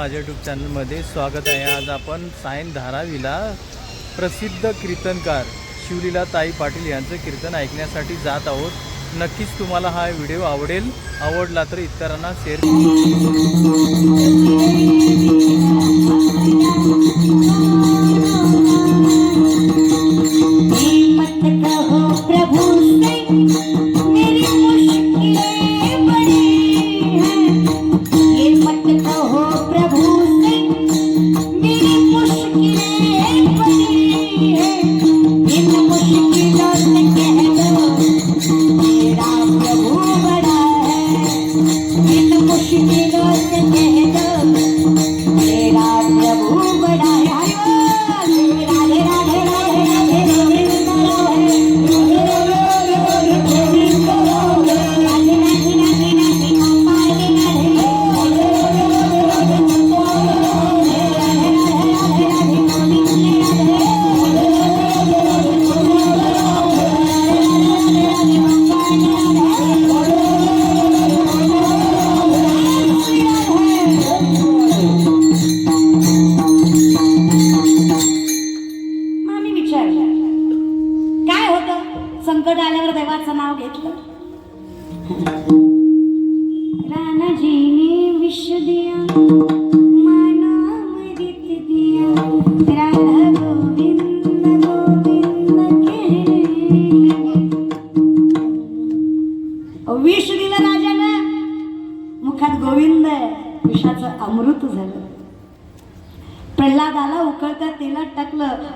माझ्या यूट्यूब चॅनलमध्ये स्वागत आहे. आज आपण सायन धारावीला प्रसिद्ध कीर्तनकार शिवलीला ताई पाटील यांचं कीर्तन ऐकण्यासाठी जात आहोत. नक्कीच तुम्हाला हा व्हिडिओ आवडेल. आवडला तर इतरांना शेअर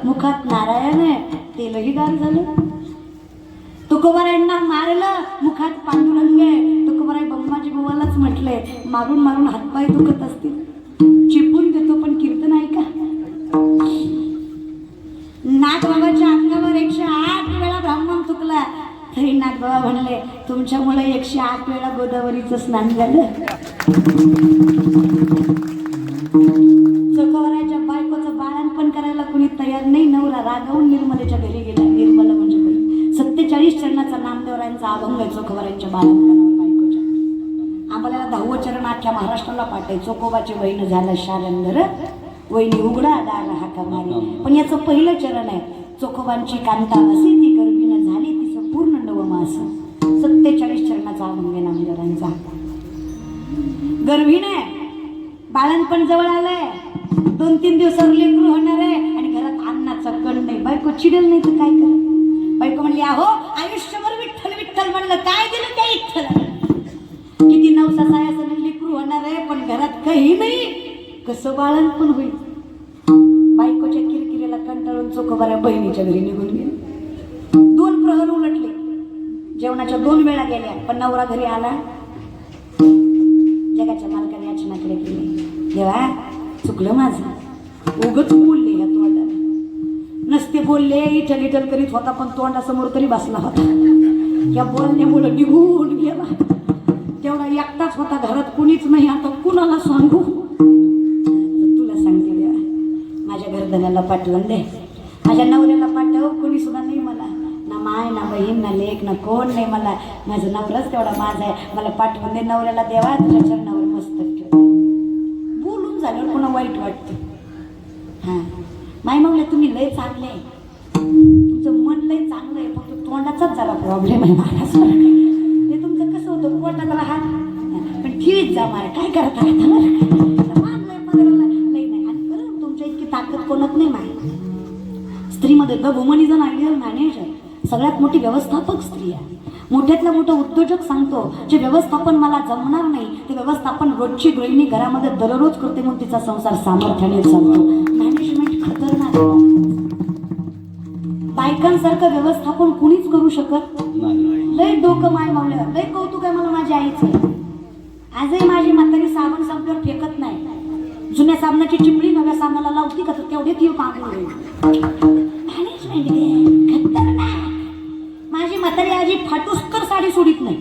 मुखात नारायण आहे तेलही गार झालं. तुकोबारायांना मारलं मुखात पांडुरंग आहे. तुकोबाराय बंबाजी बुवालाच म्हटलंय मारून मारून हातपाय दुखत असतील. चिपून देतो पण कीर्तन आहे का नागबाबाच्या अंगावर एकशे आठ वेळा ब्राह्मण चुकला तरी नागबाबा म्हणले तुमच्यामुळे एकशे आठ वेळा गोदावरीचं स्नान झालं. रागावून निर्मलेच्या घरी गेला. निर्मला म्हणजे सत्तेचाळीस चरणाचा नामदेवरायांचा अभंग आहे चोखवरांच्या बाळणपणावर बायकोच्या. आम्हाला दहावं चरण अख्ख्या महाराष्ट्राला पाठाय चोखोबाची बहीण झालं शारंगर. वहिनी उघडा दार हाका मारी. पण याचं पहिलं चरण आहे चोखोबांची कांता असे ती गर्भीनं झाली तिचं पूर्ण नवमास सत्तेचाळीस चरणाचा अभंग आहे नामदेवरांचा गर्भीण आहे बाळणपण जवळ आलंय. दोन तीन दिवसावर लेकरू होणार आहे आणि घरात अन्नाचा कण नाही बायको चिडेल नाही तर काय कर? बायको म्हणली अहो आयुष्यभर विठ्ठल विठ्ठल म्हणलं काय दिलं त्या विठ्ठल किती नवसा सायाचं लेकरू होणार आहे पण घरात काही नाही. कसं बाळणपण होईल? बायकोच्या किरकिरीला कंटाळून चोखोबाऱ्या बहिणीच्या घरी निघून गेले. दोन प्रहर उलटले. जेवणाच्या दोन वेळा गेल्या पण नवरा घरी आला. जगाच्या मालकाने याचनाकडे केली. देवा चुकलं माझं. उगच बोलले या तोंडाने नसते बोलले इटल इटल करीत होता पण तोंडासमोर तरी बसला होता. या बोलण्यामुळे निघून गेला. तेवढा एकटाच होता घरात कुणीच नाही. आता कुणाला सांगू? तर तुला सांगते देवा माझ्या गर्दनाला पाठवून दे. माझ्या नवऱ्याला पाठव कुणी सुद्धा नाही मला. ना माय ना बहीण ना लेख ना कोण नाही मला. माझं नवराच तेवढा माझा आहे. मला पाठवून दे नवऱ्याला देवा तुझ्या चरणावर मस्त ठेव. बोलून झाल्यावर कोणा वाईट वाटतं. माय मावल्या तुम्ही लय चांगले आहे. तुमचं मन लय चांगलं आहे फक्त तोंडाचाच जरा प्रॉब्लेम आहे मला ते तुमचं कसं होतं? पोटाला हात. पण ठेवीत जा माय काय करता तुमच्या इतकी ताकद कोणत नाही माय स्त्रीमध्ये the woman is an ideal manager सगळ्यात मोठी व्यवस्थापक स्त्री आहे. मोठ्यातला मोठा उद्योजक सांगतो जे व्यवस्थापन मला जमणार नाही ते व्यवस्थापन रोजची गृहिणी घरामध्ये दररोज करते म्हणून तिचा संसार सामर्थ्याने चालतो. बायकांसारखं व्यवस्थापन कुणीच करू शकत लय डोकं माय मावलं लय कौतुक आहे मला माझ्या आईचं. आजही माझी म्हातारी साबण संपल्यावर फेकत नाही. जुन्या साबणाची चिपळी नव्या साबणाला लावती का तर तेवढे ती माझी म्हातारी आजी फाटूस तर साडी सोडित नाही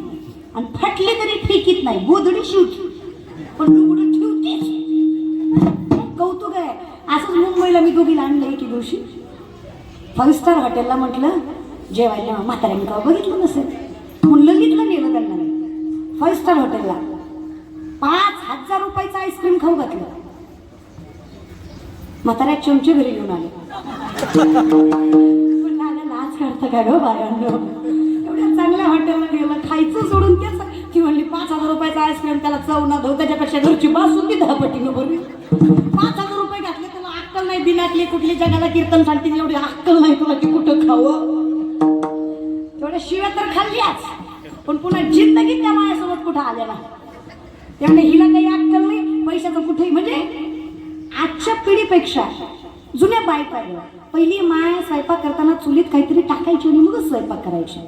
आणि फाटली तरी फेकीत नाही गोधडी शिवती. पण ठेवतीच. मी दोघीला आणलं एके दिवशी. फाईव्ह स्टार हॉटेलला म्हटलं जेवायला म्हाताऱ्यांनी का बघितलं नसेल. म्हणलं घेतलं नेलं त्यांना. फाईव्ह स्टार हॉटेलला पाच हजार रुपयाचं आईस्क्रीम खाऊ घातलं. म्हाताऱ्या चमचे घरी घेऊन आले. लाच काढतं का गो बायांनो? एवढ्या चांगल्या हॉटेलला गेलं खायचं सोडून तेच ती म्हणली पाच हजार रुपयाचा आईस्क्रीम त्याला चव ना धो त्याच्यापेक्षा घरची बासुंदी दहा पटीनं भरली. नाही दिनातली कुठली जगाला कीर्तन सांगते एवढी अक्कल नाही तुला की कुठं खावं? तेवढ्या शिव्या तर खाल्ल्याच पण पुन्हा जिंदगीत त्या माझ्यासोबत कुठं आल्या ना त्यामुळे हिला काही अक्कल नाही पैशाचं कुठेही. म्हणजे आजच्या पिढीपेक्षा जुन्या बायका पहिली माय स्वयंपाक करताना चुलीत काहीतरी टाकायची आणि मग स्वयंपाक करायची.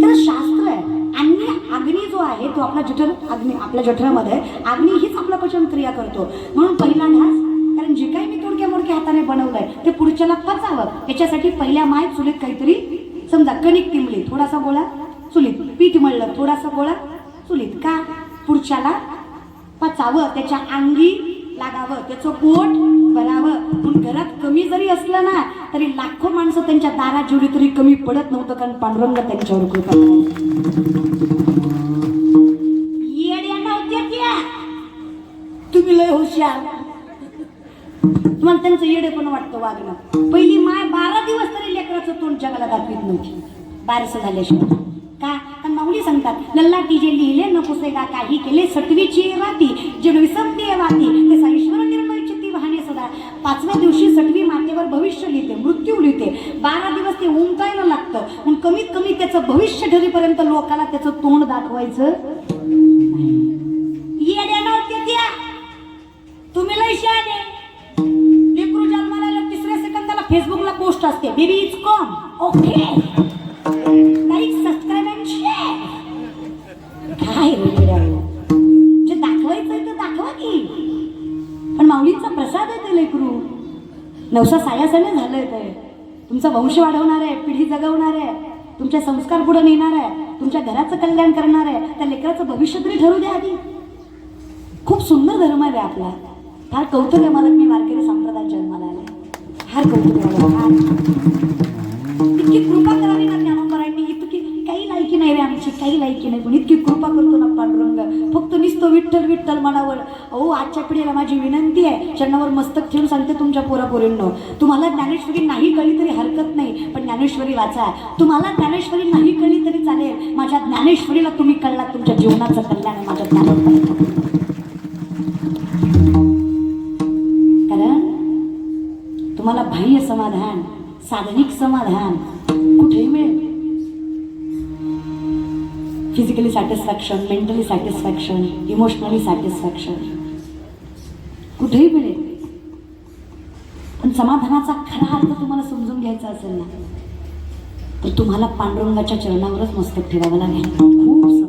त्याला शास्त्र आहे. आणि अग्नी जो आहे तो आपला जठर अग्नी आपल्या जठरामध्ये अग्नी हीच आपला पचन क्रिया करतो. म्हणून पहिला ढास कारण जे काही मी तोडक्या हाताने बनवलंय ते पुढच्याला पचावं याच्यासाठी पहिल्या माय चुलीत काहीतरी समजा कणिक तिमली थोडासा गोळा चुलीत. पीठ मळलं थोडासा गोळा चुलीत. का? पुढच्याला पचावं त्याच्या अंगी लागावं त्याचं पोट भरावं. पण घरात कमी जरी असलं ना तरी लाखो माणसं त्यांच्या दारा जेवढी तरी कमी पडत नव्हतं कारण पांडुरंग त्यांच्यावर कृपा तुम्ही लय हुशार. तुम्हाला त्यांचं येडे पण वाटतं वागणं. पहिली माय बारा दिवस तरी लेकराचं तोंड जगाला दाखवित नव्हती. बारसं झाल्याशिवाय. का? तर माऊली सांगतात लल्लाटी जे लिहिले न पुसेगा काही केले सटवीची राती जे विसरते वाती. ते ईश्वर निर्णय ती वाहने सदा. पाचव्या दिवशी सटवी मातेवर भविष्य लिहिते मृत्यू लिहिते. बारा दिवस ते उमटायला लागतं. म्हणून कमीत कमी त्याचं भविष्य ठरेपर्यंत लोकाला त्याचं तोंड दाखवायचं? येड्या नव्हत्या त्या. तुम्ही लय शहाणे. फेसबुकला पोस्ट असते. Baby is calm okay like subscribe and share काय जे दाखवायचंय तर दाखवा की. पण माऊलींचा प्रसाद आहे ते लेकरू. नवसा सायासाने झालंय ते. तुमचा वंश वाढवणार आहे पिढी जगवणार आहे. तुमचे संस्कार पुढे नेणार आहे. तुमच्या घराचं कल्याण करणार आहे. त्या लेकराचं भविष्य तरी ठरू द्या आधी. खूप सुंदर धर्म आहे रे आपला. फार कौतुक आहे मला मी फार कौतुक इतकी कृपा करावी ना ज्ञानोबरांनी इतकी काही लायकी नाही रे आमची काही लायकी नाही. पण इतकी कृपा करतो ना पांडुरंग. फक्त निसतो विठ्ठल विठ्ठल मनावर. अहो आजच्या पिढीला माझी विनंती आहे. चरणावर मस्तक ठेवून सांगते तुमच्या पोरापोरींनो. तुम्हाला ज्ञानेश्वरी नाही कळली तरी हरकत नाही पण ज्ञानेश्वरी वाचा. तुम्हाला ज्ञानेश्वरी नाही कळली तरी चालेल. माझ्या ज्ञानेश्वरीला तुम्ही कळलात तुमच्या जीवनाचं कल्याण माझ्या ज्ञानात तुम्हाला बाह्य समाधान साधनिक समाधान कुठेही मिळेल. Physically satisfaction mentally satisfaction emotionally satisfaction कुठेही मिळेल. पण समाधानाचा खरा अर्थ तुम्हाला समजून घ्यायचा असेल ना तर तुम्हाला पांडुरंगाच्या चरणावरच मस्तक ठेवावं लागेल. खूप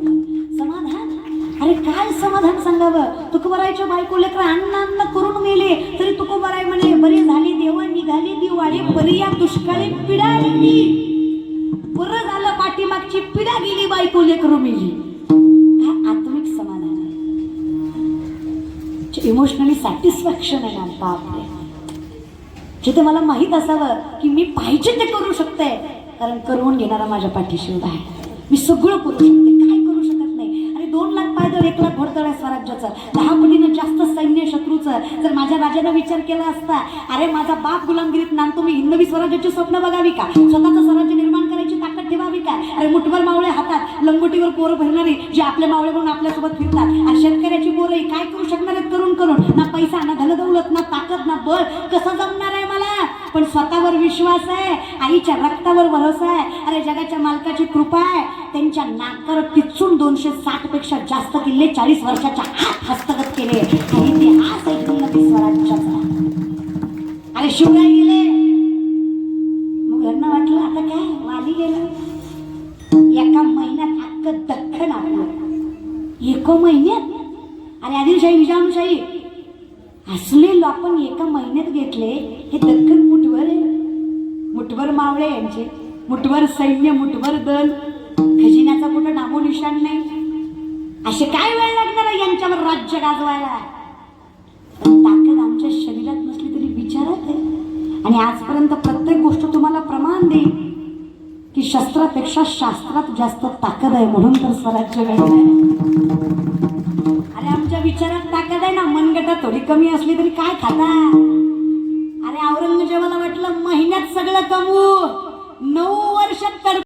समाधान तुकोबरायच्या बायको लेकर अन्न अन्न करून मेले तरी तुकोबराय म्हणे बरी झाली देवा निघाली दिवाळी बरी या दुष्काळी पिढा गेली बरं झालं पाठीमागची पिढा गेली बायको लेकरू मेली. काय आत्मिक समाधान आहे. इमोशनली सॅटिस्फॅक्शन आहे आमचा आपले जिथे मला माहीत असावं की मी पाहिजे ते करू शकते कारण करून घेणारा माझ्या पाठीशी उभा आहे. मी सगळं करू शकते. पायदळ एकला घोडदळ आहे स्वराज्याचं. दहा पटीनं जास्त सैन्य शत्रूचं. जर माझ्या राजानं विचार केला असता अरे माझा बाप गुलामगिरीत नांदतो मी हिंदवी स्वराज्याची स्वप्न बघावी का? स्वतःचं स्वराज्य अरे मुठभर मावळे हातात लंगोटीवर पोरं भरणारी जे आपले मावळे म्हणून आपल्यासोबत फिरतात. आणि शेतकऱ्याची पोरं काय करू शकणार आहेत करून करून? ना पैसा ना धनदौलत ना ताकद ना बळ. कसं जमणार आहे मला? पण स्वतःवर विश्वास आहे आईच्या रक्तावर भरोसा आहे. अरे जगाच्या मालकाची कृपा आहे. त्यांच्या नाकावर तिचून दोनशे साठपेक्षा जास्त किल्ले चाळीस वर्षाच्या आत हस्तगत केले. आणि इतिहास ऐकून स्वराज्याचा अरे शिवराय गेले. महिन्यात दख्खन आपलं एका महिन्यात आणि आदिलशाही विजानुशाही असले आपण एका महिन्यात घेतले हे दख्खन मुठभर आहे मुठभर मावळे यांचे मुठभर सैन्य मुठभर दल खजिन्याचा कुठं नामो निशाण नाही असे काय वेळ लागणार यांच्यावर राज्य गाजवायला ताकद आमच्या शरीरात नसली तरी विचारात आहे आणि आजपर्यंत प्रत्येक गोष्ट तुम्हाला प्रमाण देईल शस्त्रापेक्षा शास्त्रात जास्त ताकद आहे म्हणून तर स्वराज्य घडलंय अरे आमच्या विचारात ताकद आहे ना. मनगटा थोडी कमी असली तरी काय खाता? अरे औरंगजेबाला वाटलं महिन्यात सगळं कमवू. नऊ वर्षात